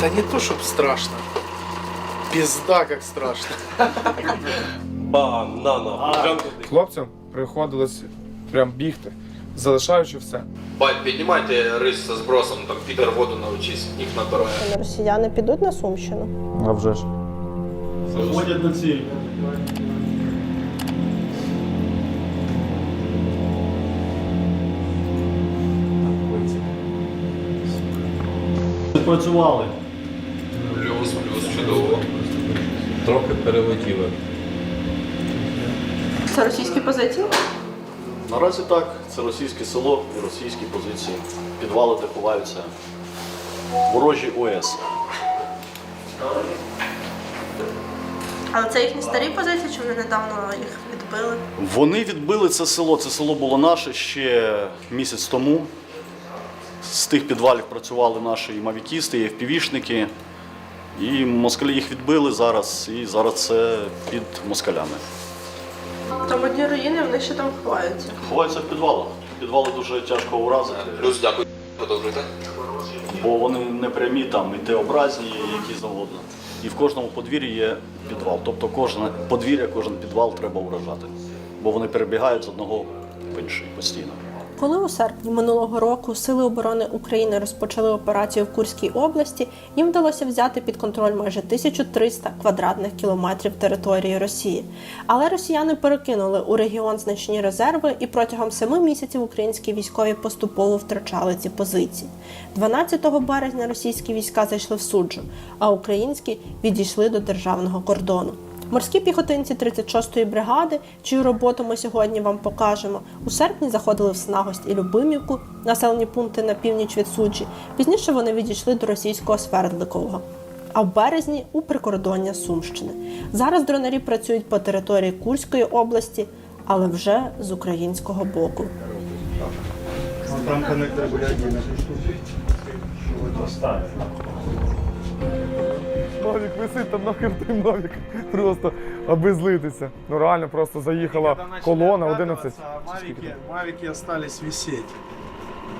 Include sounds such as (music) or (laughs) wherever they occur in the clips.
Да не то, чтоб страшно. Пизда, как страшно. Банана. Хлопцям приходилось прям бігти, залишаючи все. Бать, піднімайте рис зі збросом, там підер воду навчись, їх набирає. Росіяни підуть на Сумщину. А вже ж. Заходять на ціль. Працювали. Плюс, плюс, чудово. Трохи перелетіли. Це російські позиції? Наразі так, це російське село і російські позиції. Підвали, де ховаються ворожі ОС. Але це їхні старі позиції, чи вони недавно їх відбили? Вони відбили це село. Це село було наше ще місяць тому. З тих підвалів працювали наші і мавікісти, і впівішники. І москалі їх відбили зараз, і зараз це під москалями. Там одні руїни, вони ще там ховаються. Ховаються в підвалах. Підвали дуже тяжко уразити, Плюс, дякую. Продовжуйте. бо вони не прямі, там і Т-образні, і які завгодно. І в кожному подвір'ї є підвал. Тобто кожне подвір'я, кожен підвал треба уражати, бо вони перебігають з одного в інший постійно. Коли у серпні минулого року Сили оборони України розпочали операцію в Курській області, їм вдалося взяти під контроль майже 1300 квадратних кілометрів території Росії. Але росіяни перекинули у регіон значні резерви, і протягом семи місяців українські військові поступово втрачали ці позиції. 12 березня російські війська зайшли в суджу, а українські відійшли до державного кордону. Морські піхотинці 36-ї бригади, чию роботу ми сьогодні вам покажемо, у серпні заходили в Снагость і Любимівку, населені пункти на північ від суджі. Пізніше вони відійшли до російського Свердликового. А в березні у прикордоння Сумщини. Зараз дронарі працюють по території Курської області, але вже з українського боку. Там коннектор гулянки на Вот оставь. Новік висить, там нахер той Новік. Просто аби злитися. Ну реально просто заїхала колона 11. Мавики, мавики остались висеть.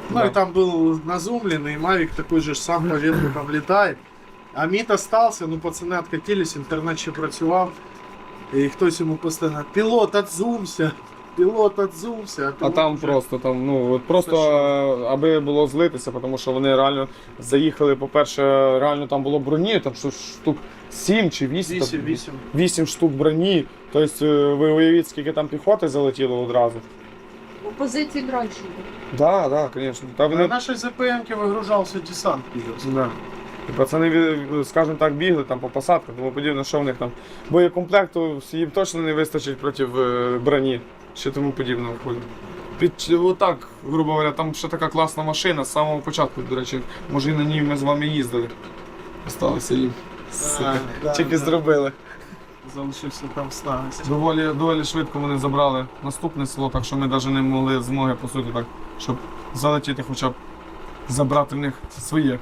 Ну и там был назумленный мавик такой же сам по ветру там летает. А мид остался, ну пацаны откатились, интернет ще працював. І хтось йому постійно пілот, отзумся, пілот, отзумся. А пілот там вже- просто там, ну от просто е, аби було злитися, тому що вони реально заїхали. По-перше, реально там було броні, там що штук 7 чи 8. Вісім, вісім. 8 штук броні. Тобто е, ви уявіть, скільки там піхоти залетіло одразу. Позиції дронщиків. Так, так, звісно. Та На вони нашей ЗПМ вигружався десант. підерський. Да. І пацани, ві- скажімо так, бігли там по посадках, тому подібне, що в них там. Боєкомплекту їм точно не вистачить проти е, броні, ще тому ходу. Під отак, грубо говоря, там ще така класна машина з самого початку, до речі, може і на ній ми з вами їздили. Осталося їм. Сука. да, Тільки да. зробили. Залишився там ставити. Доволі, доволі швидко вони забрали наступне село, так що ми навіть не могли змоги, по суті, так, щоб залетіти хоча б забрати в них своє.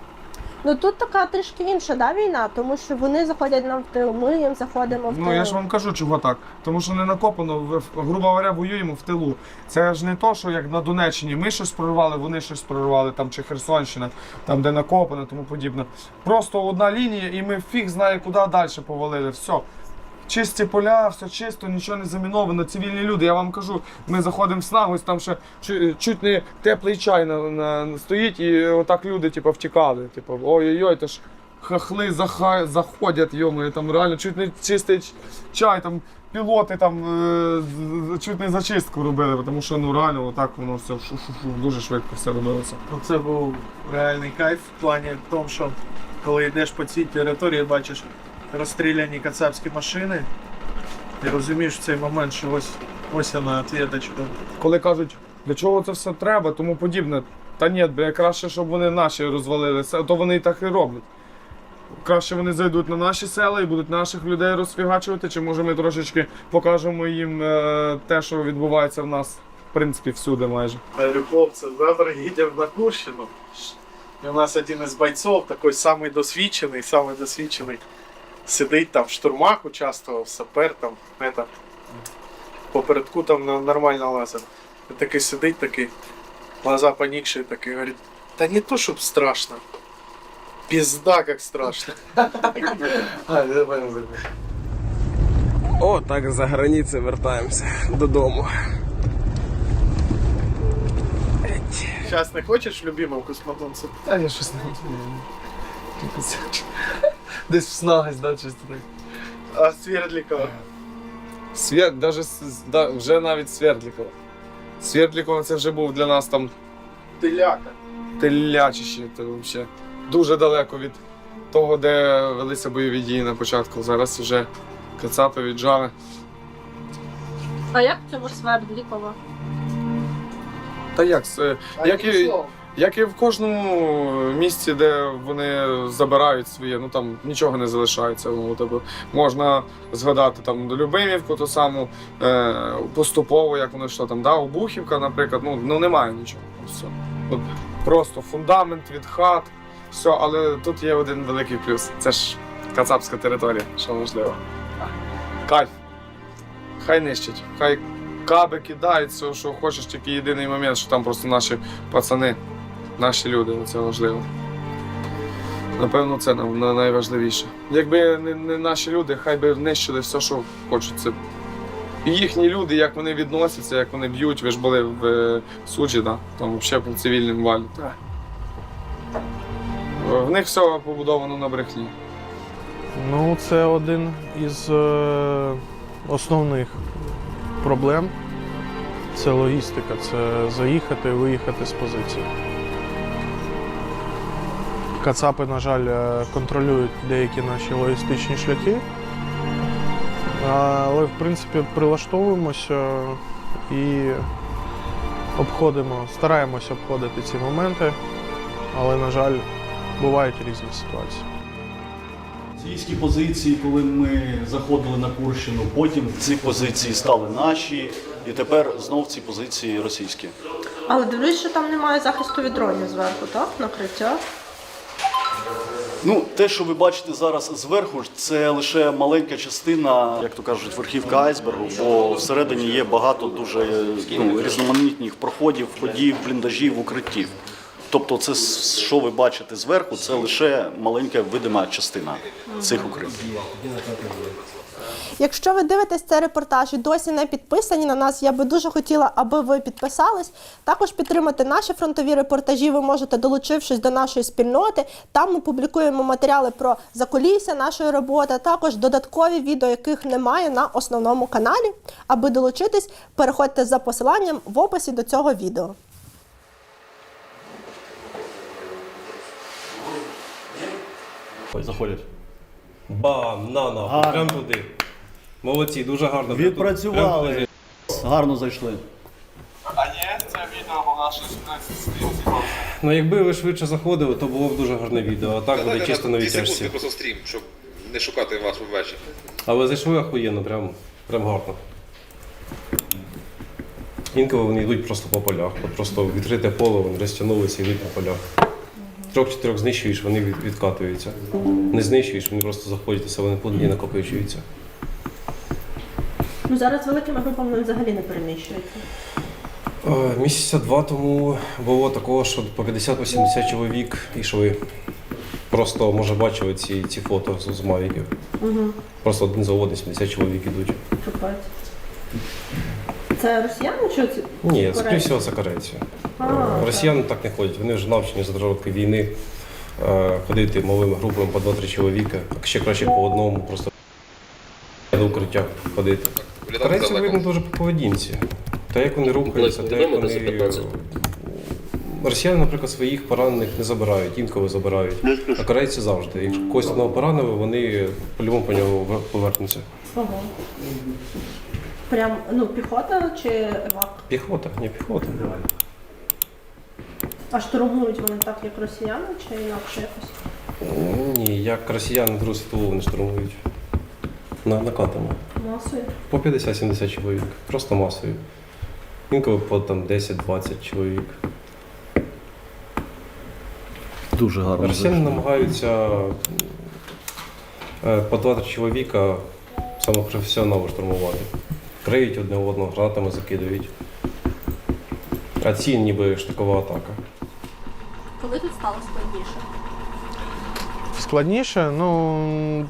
Ну тут така трішки інша да, війна, тому що вони заходять нам в тил, ми їм заходимо в тил. Ну я ж вам кажу, чого так. Тому що не накопано, в- грубо говоря, воюємо в тилу. Це ж не то, що як на Донеччині ми щось прорвали, вони щось прорвали, там чи Херсонщина, там де накопано, тому подібне. Просто одна лінія, і ми фіг знає, куди далі повалили. Все. Чисті поля, все чисто, нічого не заміновано, цивільні люди. Я вам кажу, ми заходимо в снагось, там ще чуть не теплий чай на, на, стоїть, і отак люди типу, втікали. Типу, ой-ой-ой, то ж хахли заха, заходять, йому, там реально чуть не чистий чай, там пілоти там е, чуть не зачистку робили, тому що ну реально отак воно все шу-шу-шу, дуже швидко все робилося. Ну, це був реальний кайф в плані тому, що коли йдеш по цій території, бачиш розстріляні кацапські машини, і розумієш в цей момент, що ось ось вона ответочка. Коли кажуть, для чого це все треба, тому подібне. Та ні, бля, краще, щоб вони наші розвалилися, то вони і так і роблять. Краще вони зайдуть на наші села і будуть наших людей розфігачувати, чи може ми трошечки покажемо їм е, те, що відбувається в нас, в принципі, всюди майже. Хлопці, завтра їдемо на Курщину. І у нас один із бойців, такий самий досвідчений, самий досвідчений, сидить там в штурмах, участвував, сапер там, это, попередку там нормально лазив. І такий сидить, такий, глаза поникші, такий, говорить, та не то, щоб страшно. Пизда, как страшно. (laughs) О, так за границі вертаємося додому. Сейчас не хочешь любимого космонавта? Та я щось не Якось Десь в снагась, да, чисто так. А Свердликова? Свер... даже, с- да, вже навіть Свердлікова. Свердлікова це вже був для нас там Теляка. телячище, це взагалі дуже далеко від того, де велися бойові дії на початку. Зараз вже кацапи віджали. А як в цьому Свердлікова? Та як, це- як, і, словом. Як і в кожному місці, де вони забирають своє, ну там нічого не залишається. Ну, тобто, можна згадати там Любимівку, ту саму е, поступово, як воно йшло там, да, Обухівка, наприклад, ну, ну немає нічого. Все. От, просто фундамент від хат, все, але тут є один великий плюс. Це ж кацапська територія, що важливо. Кайф. Хай нищить, хай каби кидають, все, що хочеш, тільки єдиний момент, що там просто наші пацани, наші люди, це важливо. Напевно, це нам найважливіше. Якби не, не наші люди, хай би нищили все, що хочуть. Це їхні люди, як вони відносяться, як вони б'ють, ви ж були в е, суджі, да? там взагалі по цивільним валі. В них все побудовано на брехні. Ну, це один із е, основних проблем. Це логістика, це заїхати і виїхати з позиції. Кацапи, на жаль, е, контролюють деякі наші логістичні шляхи. Але, в принципі, прилаштовуємося і обходимо, стараємося обходити ці моменти, але, на жаль, бувають різні ситуації. Російські позиції, коли ми заходили на Курщину, потім ці позиції стали наші, і тепер знов ці позиції російські. Але дивлюсь, що там немає захисту від дронів зверху, так? Накриття. Ну, те, що ви бачите зараз зверху, це лише маленька частина, як то кажуть, верхівка айсбергу, бо всередині є багато дуже ну, різноманітних проходів, ходів, бліндажів, укриттів. Тобто, це що ви бачите зверху, це лише маленька видима частина цих укриттів. Якщо ви дивитесь цей репортаж і досі не підписані на нас, я би дуже хотіла, аби ви підписались. Також підтримати наші фронтові репортажі ви можете, долучившись до нашої спільноти. Там ми публікуємо матеріали про закулісся нашої роботи, а також додаткові відео, яких немає на основному каналі. Аби долучитись, переходьте за посиланням в описі до цього відео. Ой, заходять. Бам, на на, Гарно. прям туди. Молодці, дуже гарно. Відпрацювали. Гарно зайшли. А ні, це відео було наше 17 Ну якби ви швидше заходили, то було б дуже гарне відео, а так буде чисто на відтяжці. просто стрім, щоб не шукати вас ввечері. Але зайшли охуєнно, прям, прям гарно. Інколи вони йдуть просто по полях. От просто відкрите поле, вони розтягнулися і йдуть по полях. Трьох-чотирьох знищуєш, вони від, відкатуються. Не знищуєш, вони просто заходять себе і накопичуються. Ну зараз великими групами взагалі не переміщується. Е, Місяця два тому було такого, що по 50-80 чоловік йшли. Просто, може, бачили ці, ці фото з, з Мавіків. Угу. Просто один за одним 70 чоловік ідуть. Капець. Це росіяни чи ці? Ні, скоріше всього, це корейці. А, Росіяни так не ходять, вони вже навчені за роки війни е, ходити малими групами по 2-3 чоловіка, а ще краще по одному, просто до укриття ходити. Корейці видно дуже по поведінці. Та як вони рухаються, та як вони. Росіяни, наприклад, своїх поранених не забирають, інколи забирають. А корейці завжди. Якщо когось одного поранили, вони по-любому по нього повернуться. Ого. Прям, ну, піхота чи евак? Піхота, не піхота. А штурмують вони так, як росіяни, чи інакше якось? Ні, як росіяни Другу світову вони штурмують. На, накатами. Масою? По 50-70 чоловік. Просто масові. Інколи по там 10-20 чоловік. Дуже гарно. Росіяни намагаються е, по 2-3 чоловіка саме професіонально штурмувати. Криють одне одного, гранатами закидують. А ці ніби штикова атака. Коли тут стало складніше? Складніше, ну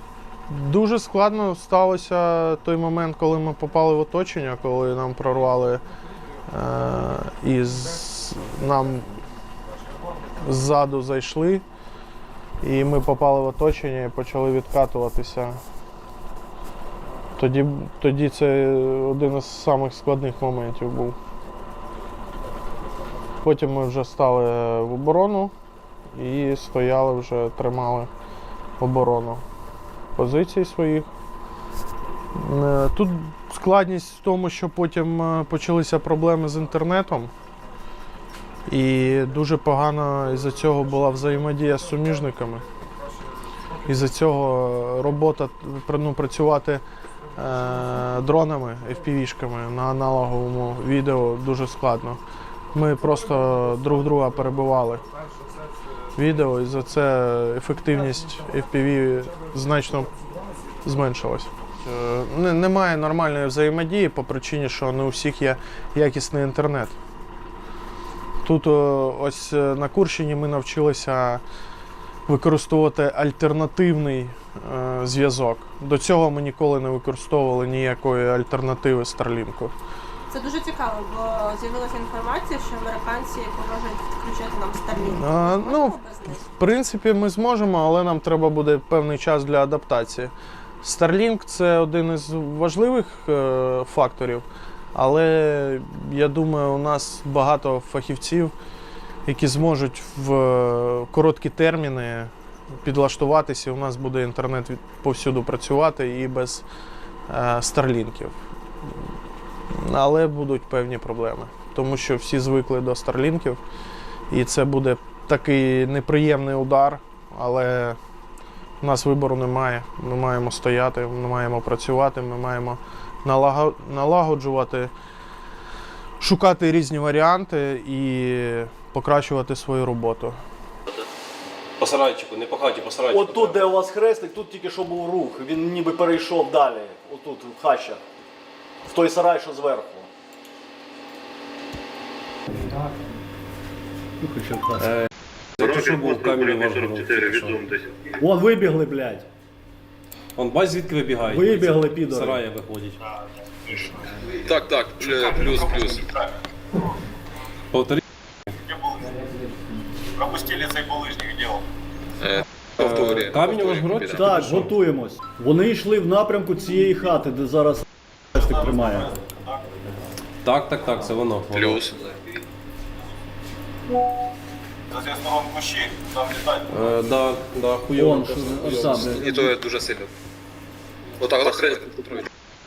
дуже складно сталося той момент, коли ми попали в оточення, коли нам прорвали е, і нам ззаду зайшли, і ми попали в оточення і почали відкатуватися. Тоді, тоді це один із самих складних моментів був. Потім ми вже стали в оборону і стояли вже, тримали оборону позицій своїх. Е, Тут складність в тому, що потім е, почалися проблеми з інтернетом. І дуже погана із-за цього була взаємодія з суміжниками. Із-за цього робота ну, працювати е, дронами, FPV-шками на аналоговому відео дуже складно. Ми просто друг друга перебивали відео, і за це ефективність FPV значно зменшилась. Е, Немає нормальної взаємодії по причині, що не у всіх є якісний інтернет. Тут е, ось е, на Курщині ми навчилися використовувати альтернативний е, зв'язок. До цього ми ніколи не використовували ніякої альтернативи Starlink. Це дуже цікаво, бо з'явилася інформація, що американці погрожують відключити нам Starlink. А, ну? В принципі, ми зможемо, але нам треба буде певний час для адаптації. Starlink це один із важливих е, факторів, але я думаю, у нас багато фахівців, які зможуть в е, короткі терміни підлаштуватися. і У нас буде інтернет від- повсюду працювати і без е, старлінків. Але будуть певні проблеми, тому що всі звикли до старлінків, і це буде такий неприємний удар, але у нас вибору немає. Ми маємо стояти, ми маємо працювати, ми маємо налагоджувати, шукати різні варіанти і покращувати свою роботу. По сарайчику, не по хаті, по сарайчику. От тут, де у вас хрестик, тут тільки що був рух. Він ніби перейшов далі. Отут, в хащах. В той сарай, що зверху. Якщо що був камінь ваш Вон вибігли, блядь. Он бач, звідки вибігають. Вибігли, підори. Сарая виходять. Так, так, плюс, плюс. Повтори. Пропустили цей булыжник, он? Е, Камінь ваш Так, готуємось. Вони йшли в напрямку цієї хати, де зараз тримає. Так, так, так, це воно. воно. Плюс. Соответственно, вон кущи, там летать. Е, да, да, хуйово. Що там, блядь. І то дуже сильно. Отак, отак, хрест.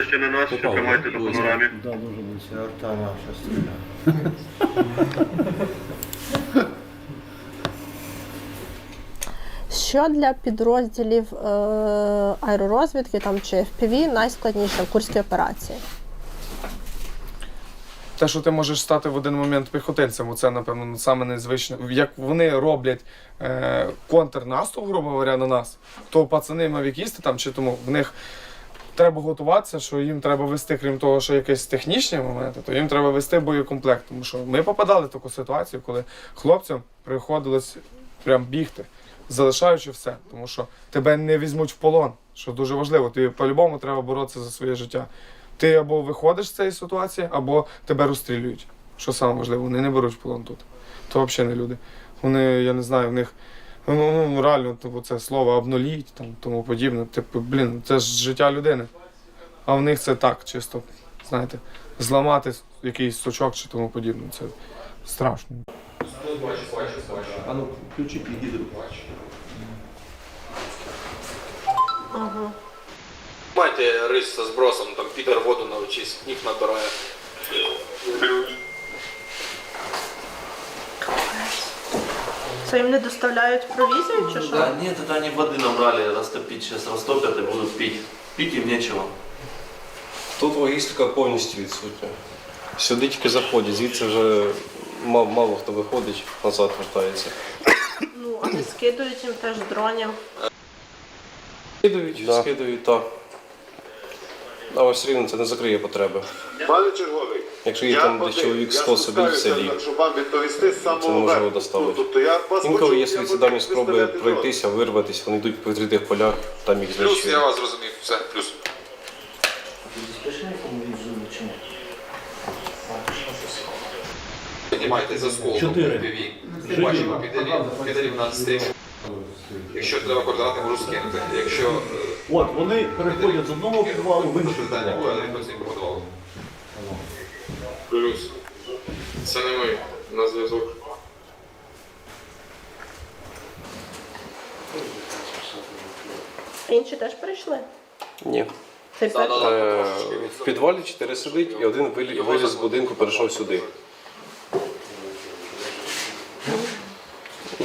Ще на нас, Попав, тримайте на панорамі. Да, дуже близько. (laughs) Що для підрозділів е, аеророзвідки там чи FPV найскладніше в курській операції? Те, що ти можеш стати в один момент піхотинцем, це, напевно, саме незвичне. Як вони роблять е, контрнаступ, грубо говоря, на нас, то пацани мавікісти там чи тому в них треба готуватися, що їм треба вести, крім того, що якісь технічні моменти, то їм треба вести боєкомплект. Тому що ми попадали в таку ситуацію, коли хлопцям приходилось прям бігти, залишаючи все, тому що тебе не візьмуть в полон, що дуже важливо. Тобі по-любому треба боротися за своє життя. Ти або виходиш з цієї ситуації, або тебе розстрілюють. Що саме важливо, вони не беруть в полон тут. То взагалі не люди. Вони, я не знаю, в них ну, ну реально типу, це слово обнуліть, там тому подібне. Типу, блін, це ж життя людини. А в них це так, чисто, знаєте, зламати якийсь сучок чи тому подібне. Це страшно. А ну, включіть гідру. Майте рис со збросом, там підер воду научись, їх набирає. Це їм не доставляють провізію чи що? Да, нет, это они воды набрали, растопить, сейчас растопят и будут пить. Пить им нечего. Тут логістика повністю відсутня. Сюди тільки заходять, звідси вже мало, мало хто виходить, назад вертається. Ну, а не скидують їм теж дронів. Скидують, скидують, так. Але все рівно це не закриє потреби. Пане черговий, Якщо їх там десь чоловік 100 сидить в селі, щоб вам відповісти з самого це неможливо верху. доставити. Тобто я вас інколи хочу- є я суїцидальні спроби представляти пройтися, вирватися, вони йдуть по відкритих полях, там їх Плюс я знищують. вас зрозумів, все, плюс. Піднімайте за скол Чотири. Бачимо підарів, підарів на. Якщо треба координати, можу скинути. Якщо е, От вони переходять з одного підвалу в інший питання буде, але потім побудували. Плюс. Це не ми. На зв'язок. Інші теж прийшли. Ні. Цей перший. Е, В підвалі чотири сидить, і один вилі- виліз з будинку, перейшов сюди.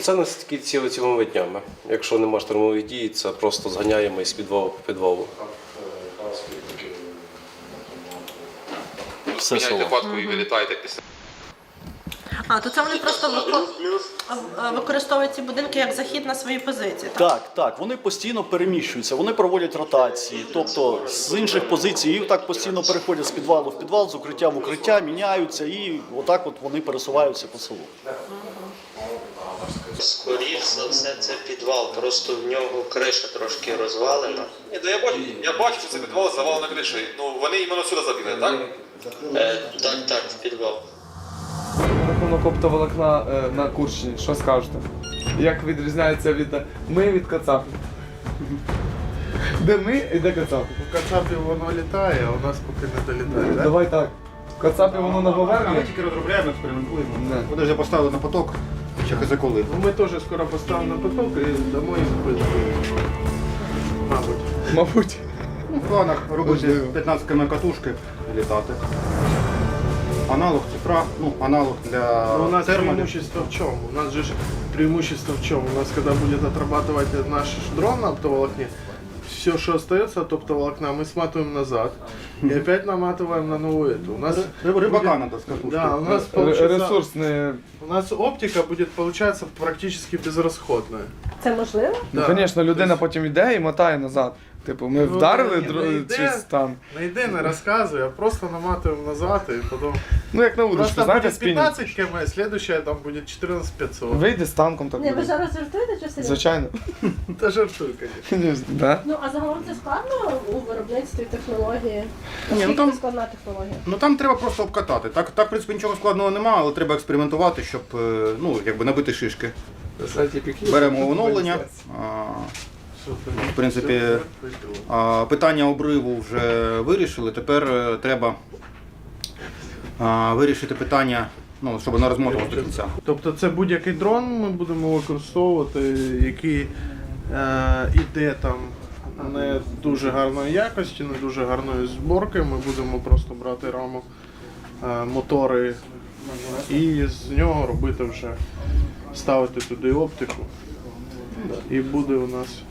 Це не такі цілі цілими днями. Якщо нема штурмових дій, це просто зганяємо із підвалу по підвалу. Все Міняйте село. і вилітайте після. А, то це вони просто вико- використовують ці будинки як захід на свої позиції. Так? Так, так, вони постійно переміщуються, вони проводять ротації, тобто з інших позицій і так постійно переходять з підвалу в підвал, з укриття в укриття, міняються і отак от вони пересуваються по селу. Скоріш за все, це підвал, просто в нього криша трошки розвалена. Ні, то я бачу, я бачу, що це підвал завалено кришею. Ну вони іменно сюди забігли, так? Е, так, так, в підвал. Рахунок оптоволокна е, на Курщині, що скажете? Як відрізняється від ми від Кацапи? Де ми і де Кацапи? У Кацапі воно літає, а у нас поки не долітає. Да? Давай так. Кацапі воно на Говерлі. тільки розробляємо, експериментуємо. Вони вже поставили на поток, ще за коли. Ну, ми теж скоро поставимо на поток і дамо їм. Мабуть. Мабуть. Ну, в планах робити 15 км катушки літати. Аналог цифра, ну, аналог для Но у нас термалів. преимущество в чем? У нас же ж преимущество в чем? У нас когда будет отрабатывать наш дрон на оптоволокне, все, что остается от оптоволокна, мы сматываем назад и опять наматываем на новую эту. У нас Рибака будет- надо з катушки. Да, у нас Р- получится, Ресурс не. у нас оптика будет получаться практически безрасходная. Це можливо? Ну, Да. звісно, людина потім йде і мотає назад. Типу, ми Ну, вдарили ні, не йде. чи там. Не йди, не розказуй, а просто наматываем назад и потом... Ну як на удочку, знаєте, спінінг. 15 км, следующая там будет 14 500. Вийде з танком так Ні, ви буде. зараз жартуєте чи серйозно? Звичайно. (laughs) Это жартуй, конечно. (laughs) Звісно, да? Ну, а загалом це складно у виробництві технології? ну там- складна технологія? Ну там треба просто обкатати. Так, так, в принципі, нічого складного немає, але треба експериментувати, щоб е, ну, якби набити шишки. Беремо оновлення. В принципі, питання обриву вже вирішили. Тепер е, треба вирішити питання, ну, щоб вона розмотувалася до кінця. Тобто це будь-який дрон ми будемо використовувати, який е, іде там не дуже гарної якості, не дуже гарної зборки. Ми будемо просто брати раму, е, мотори і з нього робити вже ставити туди оптику. І буде у нас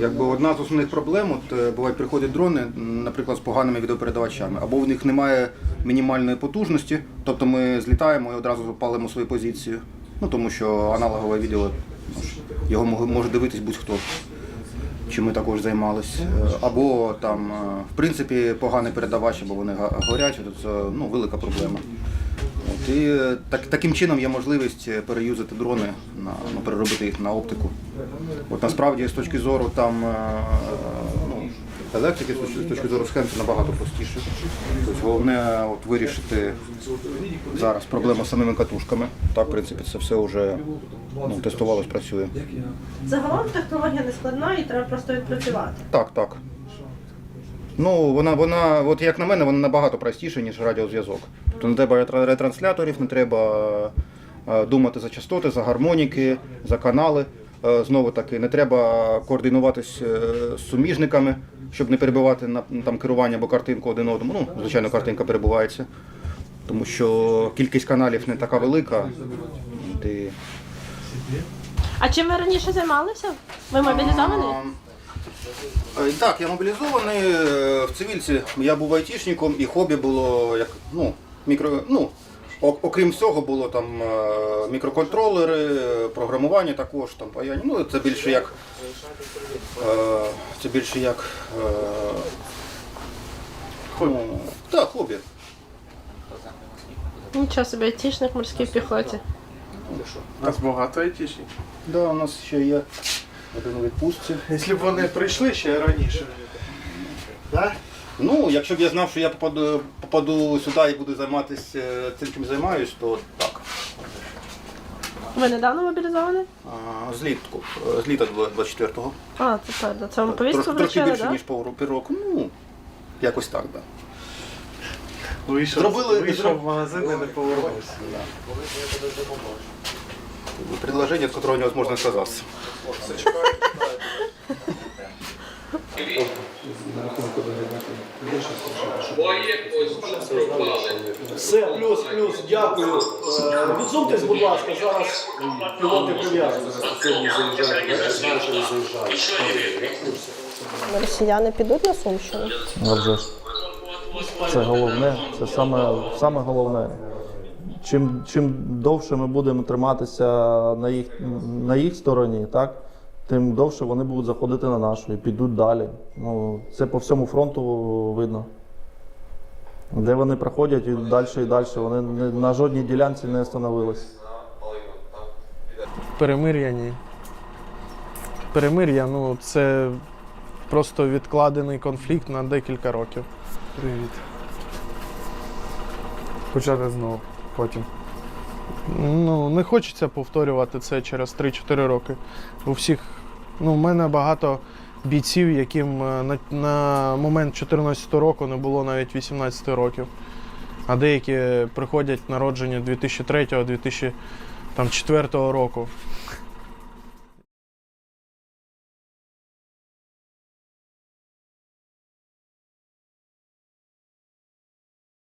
Якби одна з основних проблем, от е, бувають приходять дрони, наприклад, з поганими відеопередавачами, або в них немає мінімальної потужності, тобто ми злітаємо і одразу палимо свою позицію. Ну тому що аналогове відео його може дивитись будь-хто. Чим ми також займалися. Або там, е, в принципі, поганий передавач, або вони горять, це ну, велика проблема. І е, так, таким чином є можливість е, переюзати дрони, на, ну, переробити їх на оптику. От насправді з точки зору там е, ну, електрики, з точки- з точки зору схем це набагато простіше. Тобто головне от, вирішити зараз проблему з самими катушками. Так, в принципі, це все вже ну, тестувалось, працює. Загалом технологія не складна і треба просто відпрацювати. Так, так. Ну, вона, вона, от як на мене, вона набагато простіша, ніж радіозв'язок. Тобто не треба ретрансляторів, не треба е, думати за частоти, за гармоніки, за канали. Е, Знову таки, не треба координуватись е, з суміжниками, щоб не перебивати на там, керування або картинку один одному. Ну, звичайно, картинка перебувається, тому що кількість каналів не така велика. І- А чим ви раніше займалися? Ви мобілізований? Е, Так, я мобілізований е, в цивільці. Я був айтішником і хобі було як ну, мікро. Ну, окрім всього, було там е, мікроконтролери, програмування також там паяння. Ну, це більше як. Це більше як. е, Ну, так, хобі. Нічого собі, айтішник в морській піхоті. У нас багато айтішників. Да, у нас ще є один у відпустці. Якщо б вони прийшли ще раніше. Да? Ну, якщо б я знав, що я попаду, попаду сюди і буду займатися е, цим, чим займаюсь, то так. Ви недавно мобілізовані? А, Злітку, е, з літа 24-го. А, це правда. Це вам повістку Трохи, трохи вручили, більше, так? ніж півроку. півроку. Ну, якось так, так. Да. Вийшов, Зробили- вийшов в магазин і не повернувся. Предложение, от которого невозможно отказаться. Все, плюс, плюс, дякую. Е, Відсуньтесь, будь ласка, зараз пілоти прив'язуються. Росіяни підуть на Сумщину. А вже ж. Це головне, це саме, саме головне. Чим, чим довше ми будемо триматися на їх, на їх стороні, так, тим довше вони будуть заходити на нашу і підуть далі. Ну, це по всьому фронту видно. Де вони проходять і далі і далі. Вони не- на жодній ділянці не остановились. Перемир'я ні. Перемир'я, ну це просто відкладений конфлікт на декілька років. Привіт. Почати знову потім. Ну, не хочеться повторювати це через 3-4 роки. У всіх, ну, в мене багато бійців, яким е, на, на момент 14 року не було навіть 18 років. А деякі приходять народжені 2003-2004 року.